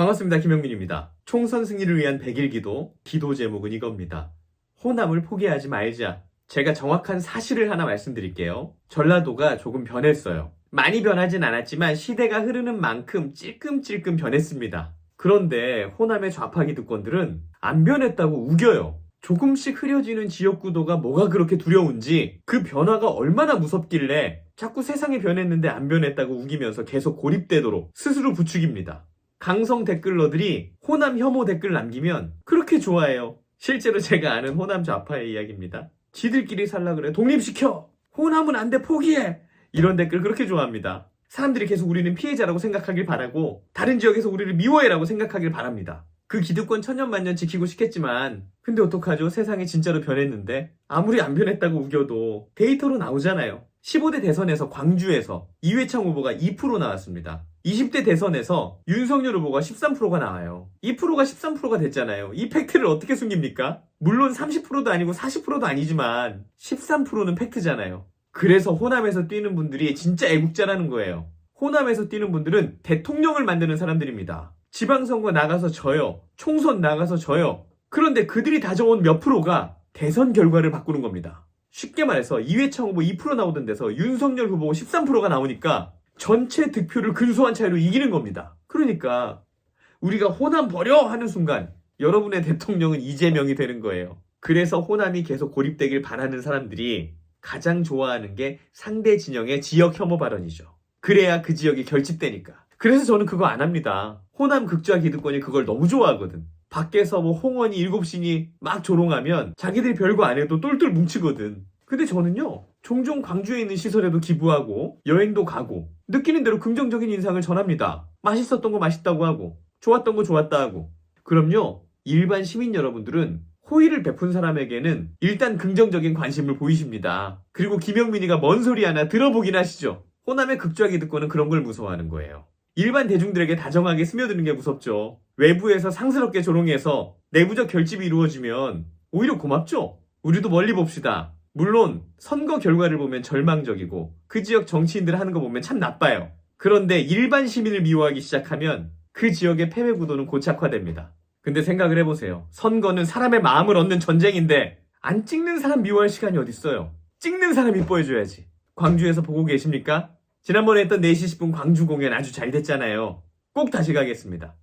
반갑습니다. 김영민입니다. 총선 승리를 위한 100일 기도, 기도 제목은 이겁니다. 호남을 포기하지 말자. 제가 정확한 사실을 하나 말씀드릴게요. 전라도가 조금 변했어요. 많이 변하진 않았지만 시대가 흐르는 만큼 찔끔찔끔 변했습니다. 그런데 호남의 좌파 기득권들은 안 변했다고 우겨요. 조금씩 흐려지는 지역 구도가 뭐가 그렇게 두려운지 그 변화가 얼마나 무섭길래 자꾸 세상이 변했는데 안 변했다고 우기면서 계속 고립되도록 스스로 부추깁니다. 강성 댓글러들이 호남 혐오 댓글 남기면 그렇게 좋아해요. 실제로 제가 아는 호남 좌파의 이야기입니다. 지들끼리 살라 그래. 독립시켜! 호남은 안 돼, 포기해! 이런 댓글 그렇게 좋아합니다. 사람들이 계속 우리는 피해자라고 생각하길 바라고 다른 지역에서 우리를 미워해라고 생각하길 바랍니다. 그 기득권 천년만년 지키고 싶겠지만 근데 어떡하죠? 세상이 진짜로 변했는데 아무리 안 변했다고 우겨도 데이터로 나오잖아요. 15대 대선에서 광주에서 이회창 후보가 2% 나왔습니다. 20대 대선에서 윤석열 후보가 13%가 나와요. 2%가 13%가 됐잖아요. 이 팩트를 어떻게 숨깁니까? 물론 30%도 아니고 40%도 아니지만 13%는 팩트잖아요. 그래서 호남에서 뛰는 분들이 진짜 애국자라는 거예요. 호남에서 뛰는 분들은 대통령을 만드는 사람들입니다. 지방선거 나가서 져요. 총선 나가서 져요. 그런데 그들이 다져온 몇 프로가 대선 결과를 바꾸는 겁니다. 쉽게 말해서 이회창 후보 2% 나오던 데서 윤석열 후보 13%가 나오니까 전체 득표를 근소한 차이로 이기는 겁니다. 그러니까 우리가 호남 버려 하는 순간 여러분의 대통령은 이재명이 되는 거예요. 그래서 호남이 계속 고립되길 바라는 사람들이 가장 좋아하는 게 상대 진영의 지역 혐오 발언이죠. 그래야 그 지역이 결집되니까. 그래서 저는 그거 안 합니다. 호남 극좌 기득권이 그걸 너무 좋아하거든. 밖에서 뭐 홍원이 일곱 신이 막 조롱하면 자기들이 별거 안 해도 똘똘 뭉치거든. 근데 저는요, 종종 광주에 있는 시설에도 기부하고, 여행도 가고, 느끼는 대로 긍정적인 인상을 전합니다. 맛있었던 거 맛있다고 하고, 좋았던 거 좋았다 하고. 그럼요, 일반 시민 여러분들은 호의를 베푼 사람에게는 일단 긍정적인 관심을 보이십니다. 그리고 김영민이가 뭔 소리 하나 들어보긴 하시죠. 호남의 극좌기 듣고는 그런 걸 무서워하는 거예요. 일반 대중들에게 다정하게 스며드는 게 무섭죠. 외부에서 상스럽게 조롱해서 내부적 결집이 이루어지면 오히려 고맙죠. 우리도 멀리 봅시다. 물론 선거 결과를 보면 절망적이고 그 지역 정치인들 하는 거 보면 참 나빠요. 그런데 일반 시민을 미워하기 시작하면 그 지역의 패배 구도는 고착화됩니다. 근데 생각을 해보세요. 선거는 사람의 마음을 얻는 전쟁인데 안 찍는 사람 미워할 시간이 어딨어요. 찍는 사람 이뻐해줘야지. 광주에서 보고 계십니까? 지난번에 했던 4시 10분 광주 공연 아주 잘 됐잖아요. 꼭 다시 가겠습니다.